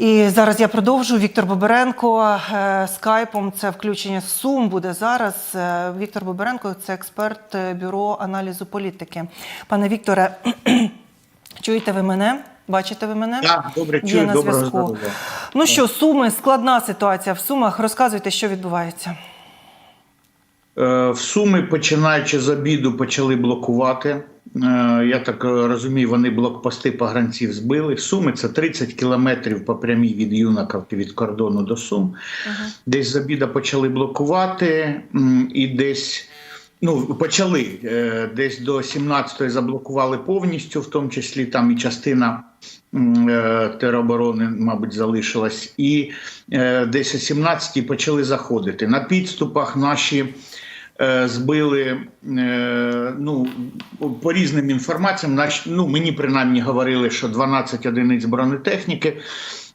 І зараз я продовжу. Віктор Боберенко е, скайпом. Це включення Сум буде зараз. Е, Віктор Боберенко це експерт е, бюро аналізу політики. Пане Вікторе, чуєте ви мене? Бачите ви мене? Так, добре, Є на зв'язку. Ну що, суми, складна ситуація в Сумах. Розказуйте, що відбувається. Е, В Суми, починаючи з обіду, почали блокувати. Е, Я так е, розумію, вони блокпости погранців збили. Суми це 30 кілометрів по прямій від Юнаковки від кордону до Сум. Десь з обіда почали блокувати, і десь. Ну, почали десь до 17-ї заблокували повністю, в тому числі там і частина тероборони, мабуть, залишилась. І десь о 17-й почали заходити. На підступах наші збили е, ну, по різним інформаціям. Ну, мені принаймні говорили, що 12 одиниць бронетехніки.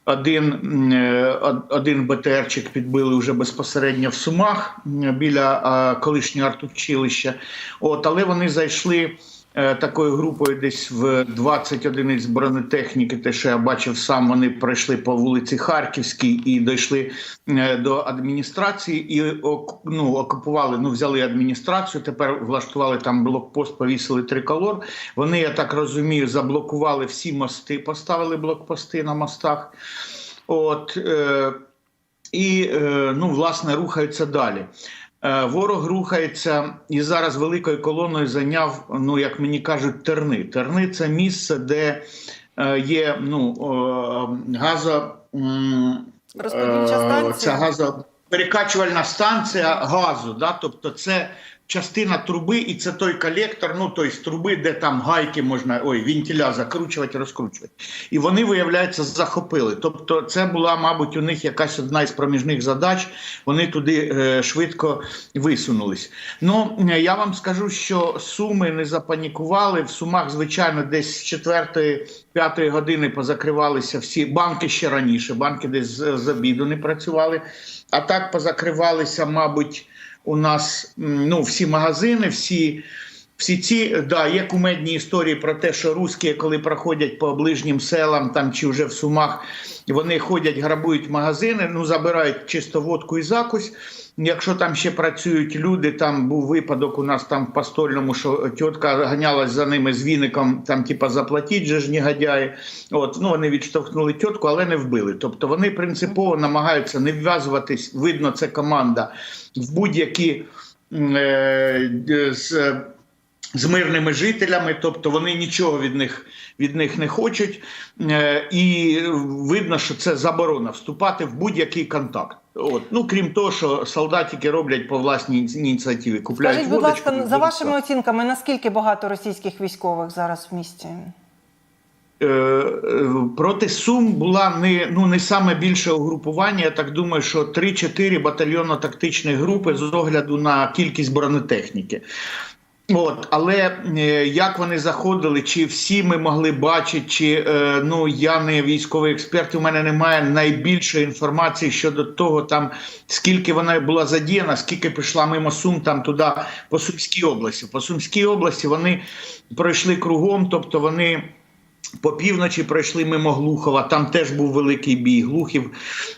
Один, е, од- один БТРчик підбили вже безпосередньо в Сумах біля е, колишнього артучилища. От, але вони зайшли е, такою групою десь в 20 одиниць бронетехніки. Те, що я бачив сам, вони пройшли по вулиці Харківській і дійшли е, до адміністрації і ну, окупували, ну взяли адміністрацію. Тепер влаштували там блокпост, повісили триколор. Вони, я так розумію, заблокували всі мости, поставили блокпости на мостах. От е, і е, ну, власне рухаються далі. Е, Ворог рухається і зараз великою колоною зайняв, ну як мені кажуть, терни. Терни це місце, де е, є ну, газо. е, станція? Ця газоперекачувальна станція газу. Да? Тобто це частина труби, і це той колектор, ну той з труби, де там гайки можна ой, вентиля закручувати, розкручувати. І вони, виявляється, захопили. Тобто, це була, мабуть, у них якась одна із проміжних задач. Вони туди е, швидко висунулись. Ну я вам скажу, що суми не запанікували. В сумах, звичайно, десь з 4-5 години позакривалися всі банки ще раніше. Банки десь з, з обіду не працювали. А так позакривалися, мабуть, у нас ну, всі магазини, всі. Всі ці да, є кумедні історії про те, що русські, коли проходять по ближнім селам там чи вже в сумах, вони ходять, грабують магазини, ну забирають чисто водку і закусь. Якщо там ще працюють люди, там був випадок у нас там в постольному, що тітка ганялась за ними з віником, там типа заплатіть же ж негодяї. От ну вони відштовхнули тітку, але не вбили. Тобто вони принципово намагаються не вв'язуватись. Видно, це команда в будь-які е, е, з з мирними жителями, тобто вони нічого від них від них не хочуть, Е, і видно, що це заборона вступати в будь-який контакт. От ну крім того, що солдатики роблять по власній ініціативі, купляють Скажіть, будь ласка, за вашими оцінками, наскільки багато російських військових зараз в місті? Е, е, проти Сум була не ну не саме більше угрупування. Я так думаю, що 3-4 батальйонно-тактичні групи з огляду на кількість бронетехніки. От, але е, як вони заходили, чи всі ми могли бачити, чи е, ну я не військовий експерт, у мене немає найбільшої інформації щодо того, там скільки вона була задіяна, скільки пішла мимо Сум там туди по Сумській області. По Сумській області вони пройшли кругом, тобто вони. По півночі пройшли мимо Глухова, там теж був великий бій. Глухів,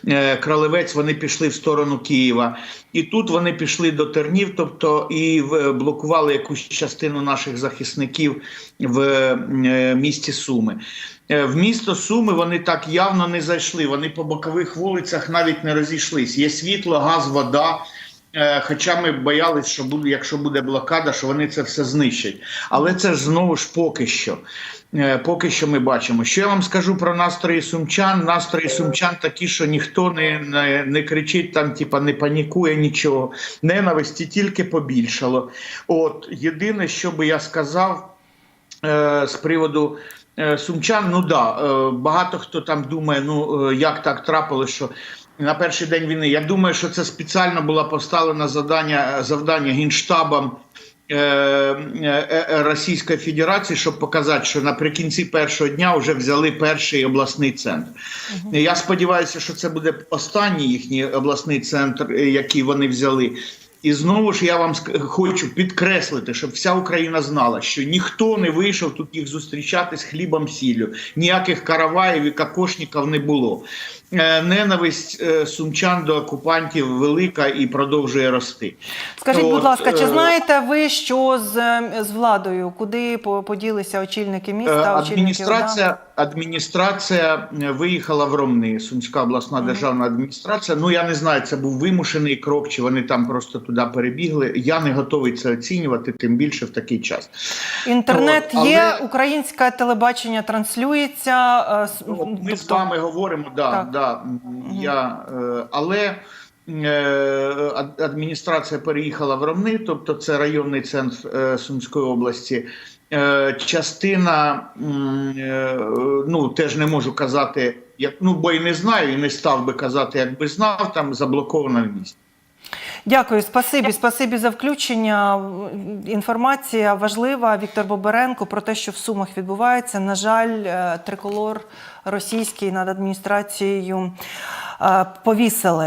е, Кралевець, вони пішли в сторону Києва. І тут вони пішли до Тернів, тобто і в- блокували якусь частину наших захисників в е, місті Суми. Е, В місто Суми вони так явно не зайшли. Вони по бокових вулицях навіть не розійшлись. Є світло, газ, вода. Е, Хоча ми боялись, що буде, якщо буде блокада, що вони це все знищать. Але це ж знову ж поки що. Е, Поки що ми бачимо. Що я вам скажу про настрої сумчан? Настрої сумчан такі, що ніхто не, не, не кричить, там, типа, не панікує нічого. Ненависті тільки побільшало. От єдине, що би я сказав е, з приводу е, сумчан, ну да, багато хто там думає, ну як так трапилось, що на перший день війни. Я думаю, що це спеціально було поставлено завдання, завдання генштабом е, е, е, Російської Федерації, щоб показати, що наприкінці першого дня вже взяли перший обласний центр. Я сподіваюся, що це буде останній їхній обласний центр, е, який вони взяли. І знову ж я вам хочу підкреслити, щоб вся Україна знала, що ніхто не вийшов тут їх зустрічати з хлібом сіллю, ніяких караваїв і кокошників не було. Е, Ненависть е, сумчан до окупантів велика і продовжує рости. Скажіть, От, будь ласка, чи е, знаєте ви, що з, е, з владою? Куди поділися очільники міста? очільники Адміністрація, адміністрація е, виїхала в Ромни, Сумська обласна державна адміністрація. Ну я не знаю, це був вимушений крок, чи вони там просто туди перебігли. Я не готовий це оцінювати, тим більше в такий час. Інтернет От, є, але- українське телебачення транслюється. е, Ну, от ми з тобто- вами говоримо, да, Так. да, я, е, але е, адміністрація переїхала в Ромни, тобто це районний центр Сумської області. Частина, ну теж не можу казати, як ну бо і не знаю, і не став би казати, якби знав, там заблоковано в місті. Дякую, спасибі, спасибі за включення. Інформація важлива. Віктор Боберенко про те, що в Сумах відбувається. На жаль, е, триколор російський над адміністрацією е, повісили.